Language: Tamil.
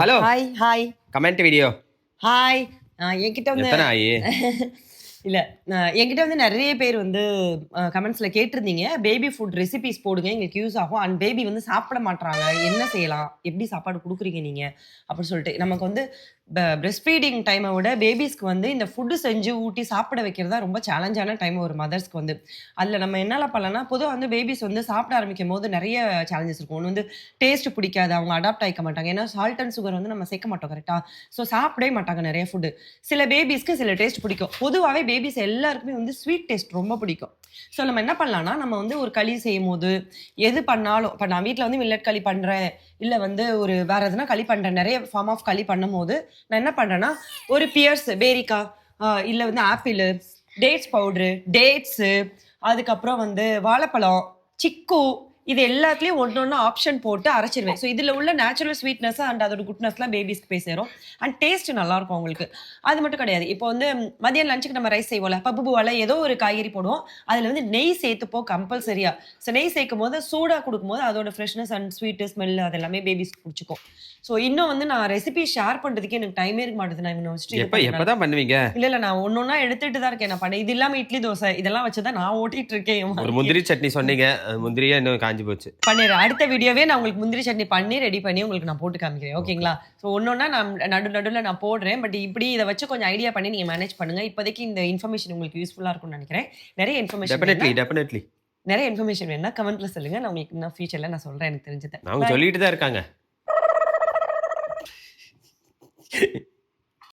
Hello hi hi comment video hi என்கிட்ட வந்து எத்தனை ஆயி இல்ல நான் என்கிட்ட வந்து நிறைய பேர் வந்து கமெண்ட்ஸ்ல கேட்டிருந்தீங்க. பேபி ஃபுட் ரெசிபிஸ் போடுங்க எங்களுக்கு யூஸ் ஆகும். அண்ட் பேபி வந்து சாப்பிட மாட்றாங்க. என்ன செய்யலாம்? எப்படி சாப்பாடு கொடுக்குறீங்க நீங்க? அப்படின்னு சொல்லிட்டு. நமக்கு வந்து பிரெஸ்ட் ஃபீடிங் டைமை விட பேபிஸ்க்கு வந்து இந்த ஃபுட்டு செஞ்சு ஊட்டி சாப்பிட வைக்கிறது தான் ரொம்ப சேலஞ்சான டைம் ஒரு மதர்ஸ்க்கு வந்து. அதில் நம்ம என்னெல்லாம் பண்ணலாம்னா பொதுவாக வந்து பேபிஸ் வந்து சாப்பிட ஆரம்பிக்கும் போது நிறைய சேலஞ்சஸ் இருக்கும். ஒன்று வந்து டேஸ்ட் பிடிக்காது அவங்க அடாப்ட் ஆகிக்க மாட்டாங்க. ஏன்னா சால்ட் அண்ட் சுகர் வந்து நம்ம சேர்க்க மாட்டோம் கரெக்டாக ஸோ சாப்பிடவே மாட்டாங்க நிறைய ஃபுட்டு சில பேபிஸ்க்கு சில டேஸ்ட் பிடிக்கும். பொதுவாகவே பேபிஸ் எல்லாருக்குமே வந்து ஸ்வீட் டேஸ்ட் ரொம்ப பிடிக்கும். ஸோ நம்ம என்ன பண்ணலாம்னா நம்ம வந்து ஒரு களி செய்யும் போது எது பண்ணாலும் இப்போ நான் வீட்டில் வந்து மில்லட் களி பண்ணுறேன் இல்லை வந்து ஒரு வேறு எதுனா களி பண்ணுறேன் நிறைய ஃபார்ம் ஆஃப் களி பண்ணும் போது நான் என்ன பண்ணேன்னா ஒரு பியர்ஸ் பேரிக்கா இல்லை வந்து ஆப்பிள் டேட்ஸ் பவுட்ரு டேட்ஸு அதுக்கப்புறம் வந்து வாழைப்பழம் சிக்கு இது எல்லாத்துலேயும் ஒன்று ஒன்று ஆப்ஷன் போட்டு அரைச்சிருவேன். ஸோ இதில் உள்ள நேச்சுரல் ஸ்வீட்னஸ் அண்ட் அதோட குட்னஸ்லாம் பேபிஸ்க்கு போய் சேரும். அண்ட் டேஸ்ட் நல்லாயிருக்கும் அவங்களுக்கு. அது மட்டும் கிடையாது. இப்போ வந்து மதியம் லஞ்சுக்கு நம்ம ரைஸ் செய்வோம்ல பப்புபுவால ஏதோ ஒரு காய்கறி போடுவோம். அதில் வந்து நெய் சேர்த்துப்போம் கம்பல்சரியா ஸோ நெய் சேர்க்கும் போது சூடாக கொடுக்கும்போது அதோட ஃப்ரெஷ்னஸ் அண்ட் ஸ்வீட்டு ஸ்மெல் அது எல்லாமே பேபிஸ்க்கு பிடிச்சிக்கும். ஸோ இன்னும் வந்து நான் ரெசிபி ஷேர் பண்ணுறதுக்கு எனக்கு டைமே இருக்க மாட்டேது. நான் இவனை வச்சுட்டு எப்ப பண்ணுவீங்க? இல்ல இல்ல நான் ஒன்னொன்னா எடுத்துட்டு தான் இருக்கேன். நான் பண்ணேன் இது இல்லாம இட்லி தோசை இதெல்லாம் வச்சுதான் நான் ஓட்டிட்டு இருக்கேன். ஒரு. முந்திரி சட்னி சொன்னீங்க. முந்திரியா இன்னும் காஞ்சி போச்சு. பண்ணிடுறேன். அடுத்த வீடியோவே நான் உங்களுக்கு முந்திரி சட்னி பண்ணி ரெடி பண்ணி உங்களுக்கு நான் போட்டு காமிக்கிறேன். ஓகேங்களா? ஸோ ஒன்னொன்னா நான் நடு நடுவில் நான் போடுறேன். பட் இப்படி இதை வச்சு கொஞ்சம் ஐடியா பண்ணி நீங்க மேனேஜ் பண்ணுங்க. இப்போதைக்கு இந்த இன்ஃபர்மேஷன் உங்களுக்கு யூஸ்ஃபுல்லா இருக்கும்னு நினைக்கிறேன். நிறைய இன்ஃபர்மேஷன் டெஃபினெட்லி டெஃபினெட்லி நிறைய இன்ஃபர்மேஷன் வேணா கமெண்ட்ல சொல்லுங்க. நான் உங்களுக்கு நான் ஃபியூச்சர்ல நான் சொல்றேன் எனக்கு தெரிஞ்சதை. அவங்க சொல்லிட்டு தான் இருக்காங்க.